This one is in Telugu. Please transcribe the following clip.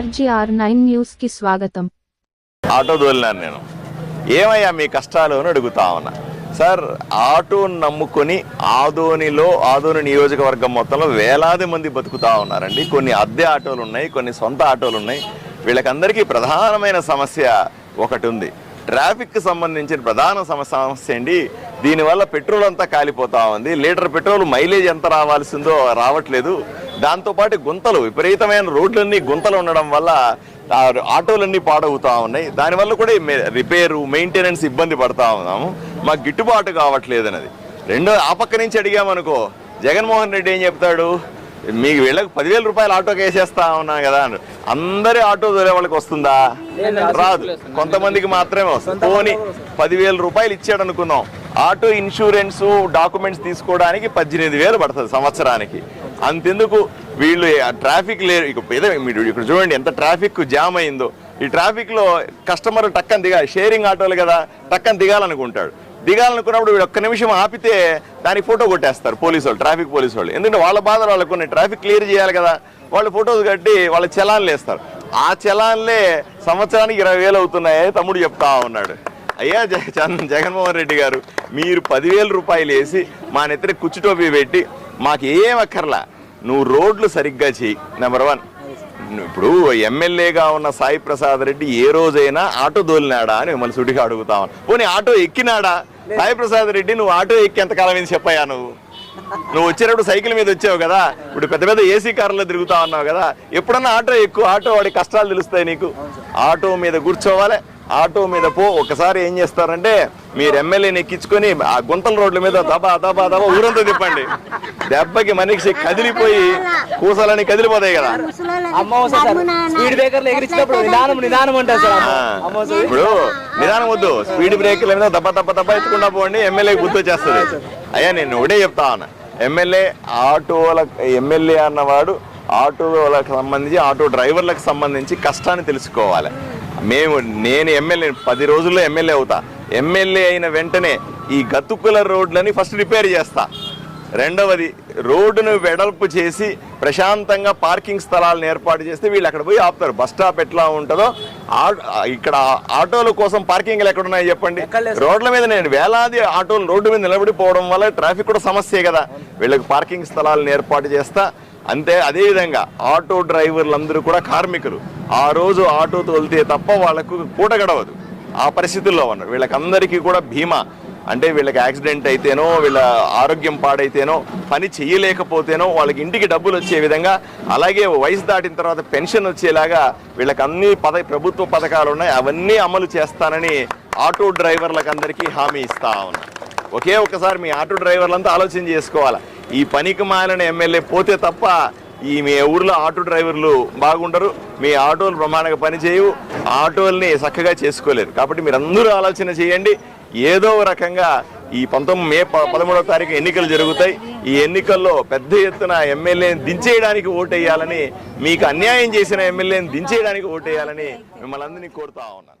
ఆర్జీఆర్ నైన్ న్యూస్కి స్వాగతం. ఆటో దోలినాను నేను. ఏమయ్యా మీ కష్టాలు అని అడుగుతా ఉన్నా. సార్ ఆటోను నమ్ముకొని ఆదోనిలో ఆదోని నియోజకవర్గం మొత్తంలో వేలాది మంది బతుకుతా ఉన్నారండి. కొన్ని అద్దె ఆటోలు ఉన్నాయి కొన్ని సొంత ఆటోలు ఉన్నాయి. వీళ్ళకందరికీ ప్రధానమైన సమస్య ఒకటి ఉంది. ట్రాఫిక్ సంబంధించిన ప్రధాన సమస్య సమస్య అండి దీనివల్ల పెట్రోల్ అంతా కాలిపోతా ఉంది. లీటర్ పెట్రోల్ మైలేజ్ ఎంత రావాల్సిందో రావట్లేదు. దాంతోపాటు గుంతలు విపరీతమైన రోడ్లన్నీ గుంతలు ఉండడం వల్ల ఆటోలన్నీ పాడవుతా ఉన్నాయి. దానివల్ల కూడా రిపేరు మెయింటెనెన్స్ ఇబ్బంది పడతా ఉన్నాము. మాకు గిట్టుబాటు కావట్లేదు అన్నది. రెండో ఆ పక్క నుంచి అడిగామనుకో జగన్మోహన్ రెడ్డి ఏం చెప్తాడు? మీకు వీళ్ళకి పదివేల రూపాయలు ఆటోకి వేసేస్తా ఉన్నా కదా అని అందరి ఆటో దొరే వాళ్ళకి వస్తుందా? రాదు. కొంతమందికి మాత్రమే వస్తుంది. పోనీ పదివేల రూపాయలు ఇచ్చాడు అనుకుందాం. ఆటో ఇన్సూరెన్స్ డాక్యుమెంట్స్ తీసుకోవడానికి పద్దెనిమిది వేలు పడుతుంది సంవత్సరానికి. అంతెందుకు? వీళ్ళు ట్రాఫిక్ లేరు ఇక మీరు ఇక్కడ చూడండి ఎంత ట్రాఫిక్ జామ్ అయిందో. ఈ ట్రాఫిక్లో కస్టమర్ టక్కన దిగాలి షేరింగ్ ఆటోలు కదా టక్కన దిగాలనుకుంటాడు. దిగాలనుకున్నప్పుడు వీడు ఒక్క నిమిషం ఆపితే దానికి ఫోటో కొట్టేస్తారు పోలీసు వాళ్ళు ట్రాఫిక్ పోలీసు వాళ్ళు ఎందుకంటే వాళ్ళ బాధలు వాళ్ళకు కొన్ని ట్రాఫిక్ క్లియర్ చేయాలి కదా. వాళ్ళు ఫోటోస్ కట్టి వాళ్ళ చలాన్లు వేస్తారు. ఆ చలాన్లే సంవత్సరానికి ఇరవై వేలు అవుతున్నాయని తమ్ముడు చెప్తా ఉన్నాడు. అయ్యా జగ చంద్ర- జగన్మోహన్ రెడ్డి గారు మీరు పదివేల రూపాయలు వేసి మా నెత్తిన కుచ్చుటోపీ పెట్టి మాకు ఏం అక్కర్లా. నువ్వు రోడ్లు సరిగ్గా చెయ్యి. నెంబర్ వన్ ఇప్పుడు ఎమ్మెల్యేగా ఉన్న సాయి ప్రసాద్ రెడ్డి ఏ రోజైనా ఆటో దోలినాడా అని మిమ్మల్ని సుడిగా అడుగుతాం పోనీ ఆటో ఎక్కినాడా? సాయి ప్రసాద్ రెడ్డి నువ్వు ఆటో ఎక్కి ఎంతకాలం ఏం చెప్పాయా నువ్వు? నువ్వు వచ్చేటప్పుడు సైకిల్ మీద వచ్చావు కదా? ఇప్పుడు పెద్ద పెద్ద ఏసీ కార్లో తిరుగుతా ఉన్నావు కదా? ఎప్పుడన్నా ఆటో ఎక్కువ ఆటో వాడి కష్టాలు తెలుస్తాయి నీకు. ఆటో మీద కూర్చోవాలి. ఆటో మీద పో. ఒకసారి ఏం చేస్తారంటే మీరు ఎమ్మెల్యేని ఎక్కించుకొని ఆ గుంతల రోడ్ల మీద దబా దబా దబా ఊరంతా తిప్పండి. దెబ్బకి మనిషి కదిలిపోయి కూసలని కదిలిపోతాయి కదా. స్పీడ్ బ్రేకర్లు ఎగిరించినప్పుడు నిదానం నిదానం అంటారు సార్ ఆ, అమ్మ వస్తుంది ఇప్పుడు నిదానం వద్దు. స్పీడ్ బ్రేక్ల మీద దెబ్బ దెబ్బ దెబ్బ ఎత్తుకుండా పోండి ఎమ్మెల్యే గుర్తు వచ్చేస్తుంది అయ్యా నేను ఒకటే చెప్తా ఉన్నా ఎమ్మెల్యే ఆటోల ఎమ్మెల్యే అన్నవాడు ఆటోలకు సంబంధించి ఆటో డ్రైవర్లకు సంబంధించి కష్టాన్ని తెలుసుకోవాలి. మేము నేను ఎమ్మెల్యే పది రోజుల్లో ఎమ్మెల్యే అవుతా. ఎమ్మెల్యే అయిన వెంటనే ఈ గతుకుల రోడ్లని ఫస్ట్ రిపేర్ చేస్తా. రెండవది రోడ్డును వెడల్పు చేసి ప్రశాంతంగా పార్కింగ్ స్థలాలను ఏర్పాటు చేస్తే వీళ్ళు అక్కడ పోయి ఆపుతారు. బస్ స్టాప్ ఎట్లా ఉంటుందో ఆ- ఇక్కడ ఆటోల కోసం పార్కింగ్లు ఎక్కడ ఉన్నాయి చెప్పండి రోడ్ల మీద నేను వేలాది ఆటోలు రోడ్డు మీద నిలబడిపోవడం వల్ల ట్రాఫిక్ కూడా సమస్యే కదా. వీళ్ళకి పార్కింగ్ స్థలాలను ఏర్పాటు చేస్తా. అంతే అదేవిధంగా ఆటో డ్రైవర్లందరూ కూడా కార్మికులు. ఆ రోజు ఆటో తోలితే తప్ప వాళ్ళకు పూట గడవదు. ఆ పరిస్థితుల్లో ఉన్నారు. వీళ్ళకందరికీ కూడా బీమా అంటే వీళ్ళకి యాక్సిడెంట్ అయితేనో వీళ్ళ ఆరోగ్యం పాడైతేనో పని చేయలేకపోతేనో వాళ్ళకి ఇంటికి డబ్బులు వచ్చే విధంగా అలాగే వయసు దాటిన తర్వాత పెన్షన్ వచ్చేలాగా వీళ్ళకి అన్ని పద ప్రభుత్వ పథకాలు ఉన్నాయి. అవన్నీ అమలు చేస్తానని ఆటో డ్రైవర్లకు అందరికీ హామీ ఇస్తా ఉన్నా. ఒకే ఒకసారి మీ ఆటో డ్రైవర్లంతా ఆలోచన చేసుకోవాలి. ఈ పనికి మాలిన ఎమ్మెల్యే పోతే తప్ప ఈ మీ ఊర్లో ఆటో డ్రైవర్లు బాగుండరు. మీ ఆటోలు ప్రమాణంగా పనిచేయవు. ఆటోల్ని చక్కగా చేసుకోలేరు. కాబట్టి మీరు అందరూ ఆలోచన చేయండి. ఏదో రకంగా ఈ పంతొమ్మిది మే ప- పదమూడవ తారీఖు ఎన్నికలు జరుగుతాయి. ఈ ఎన్నికల్లో పెద్ద ఎత్తున ఎమ్మెల్యేని దించేయడానికి ఓటేయాలని మీకు అన్యాయం చేసిన ఎమ్మెల్యేని దించేయడానికి ఓటేయాలని మిమ్మల్ని అందరినీ కోరుతా ఉన్నాను.